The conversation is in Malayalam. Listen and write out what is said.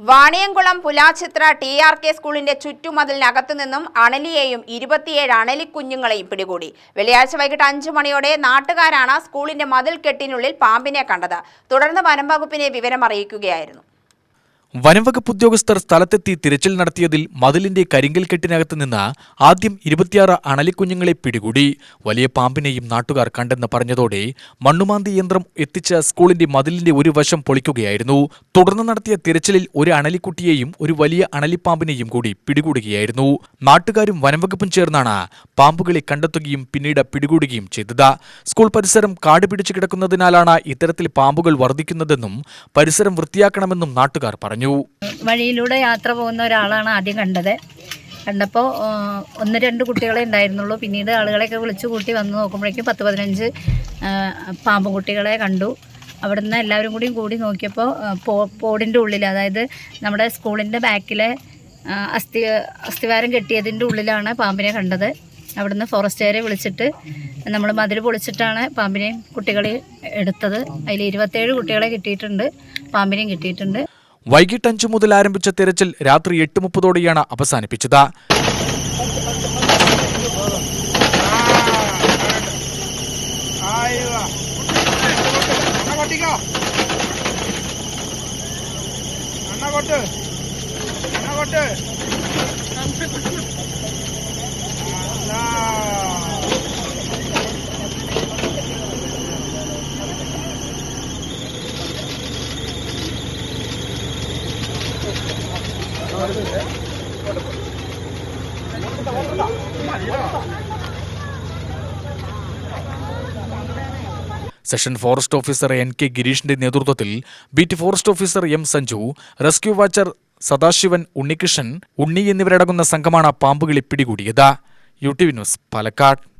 Vaniyamkulam Pulachithra T R K സ്കൂളിന്റെ ചുറ്റുമതിലിനകത്തു നിന്നും അണലിയെയും ഇരുപത്തിയേഴ് അണലിക്കുഞ്ഞുങ്ങളെയും പിടികൂടി. വെള്ളിയാഴ്ച വൈകിട്ട് അഞ്ചു മണിയോടെ നാട്ടുകാരാണ് സ്കൂളിന്റെ മതിൽ കെട്ടിനുള്ളിൽ പാമ്പിനെ കണ്ടത്. തുടർന്ന് വനം വകുപ്പിനെ വിവരം അറിയിക്കുകയായിരുന്നു വനംവകുപ്പ് ഉദ്യോഗസ്ഥർ സ്ഥലത്തെത്തി തിരച്ചിൽ നടത്തിയതിൽ മതിലിന്റെ കരിങ്കൽ കെട്ടിനകത്ത് നിന്ന് ആദ്യം ഇരുപത്തിയാറ് അണലിക്കുഞ്ഞുങ്ങളെ പിടികൂടി. വലിയ പാമ്പിനെയും നാട്ടുകാർ കണ്ടെന്ന് പറഞ്ഞതോടെ മണ്ണുമാന്തി യന്ത്രം എത്തിച്ച സ്കൂളിന്റെ മതിലിന്റെ ഒരു വശം പൊളിക്കുകയായിരുന്നു. തുടർന്ന് നടത്തിയ തിരച്ചിലിൽ ഒരു അണലിക്കുട്ടിയെയും ഒരു വലിയ അണലിപ്പാമ്പിനെയും കൂടി പിടികൂടുകയായിരുന്നു. നാട്ടുകാരും വനംവകുപ്പും ചേർന്നാണ് പാമ്പുകളെ കണ്ടെത്തുകയും പിന്നീട് പിടികൂടുകയും ചെയ്തത്. സ്കൂൾ പരിസരം കാട് പിടിച്ചു കിടക്കുന്നതിനാലാണ് ഇത്തരത്തിൽ പാമ്പുകൾ വർദ്ധിക്കുന്നതെന്നും പരിസരം വൃത്തിയാക്കണമെന്നും നാട്ടുകാർ പറഞ്ഞു. വഴിയിലൂടെ യാത്ര പോകുന്ന ഒരാളാണ് ആദ്യം കണ്ടത്. കണ്ടപ്പോൾ ഒന്ന് രണ്ട് കുട്ടികളെ ഉണ്ടായിരുന്നുള്ളൂ. പിന്നീട് ആളുകളെയൊക്കെ വിളിച്ചു കൂട്ടി വന്ന് നോക്കുമ്പോഴേക്കും പത്ത് പതിനഞ്ച് ആ, പാമ്പും കുട്ടികളെ കണ്ടു. അവിടുന്ന് എല്ലാവരും കൂടിയും കൂടി നോക്കിയപ്പോൾ പോടിന്റെ ഉള്ളിൽ അതായത് നമ്മുടെ സ്കൂളിന്റെ ബാക്കിലെ അസ്ഥി അസ്ഥിവാരം കെട്ടിയതിന്റെ ഉള്ളിലാണ് പാമ്പിനെ കണ്ടത്. അവിടുന്ന് ഫോറസ്റ്റുകാരെ വിളിച്ചിട്ട് നമ്മൾ മതിൽ പൊളിച്ചിട്ടാണ് പാമ്പിനെയും കുട്ടികളെയും എടുത്തത്. അതിൽ ഇരുപത്തേഴ് കുട്ടികളെ കിട്ടിയിട്ടുണ്ട്. പാമ്പിനെയും കിട്ടിയിട്ടുണ്ട്. വൈകിട്ട് അഞ്ചു മുതൽ ആരംഭിച്ച തിരച്ചിൽ രാത്രി എട്ട് മുപ്പതോടെയാണ് അവസാനിപ്പിച്ചത്. Ahí va. Section forest officer N K ഗിരീഷിന്റെ നേതൃത്വത്തിൽ beat forest officer M Sanju rescue watcher Sadasivan Unnikrishnan Unni എന്നിവരടങ്ങുന്ന സംഘമാണ് പാമ്പുകളെ പിടികൂടിയത്. U T news Palakkad.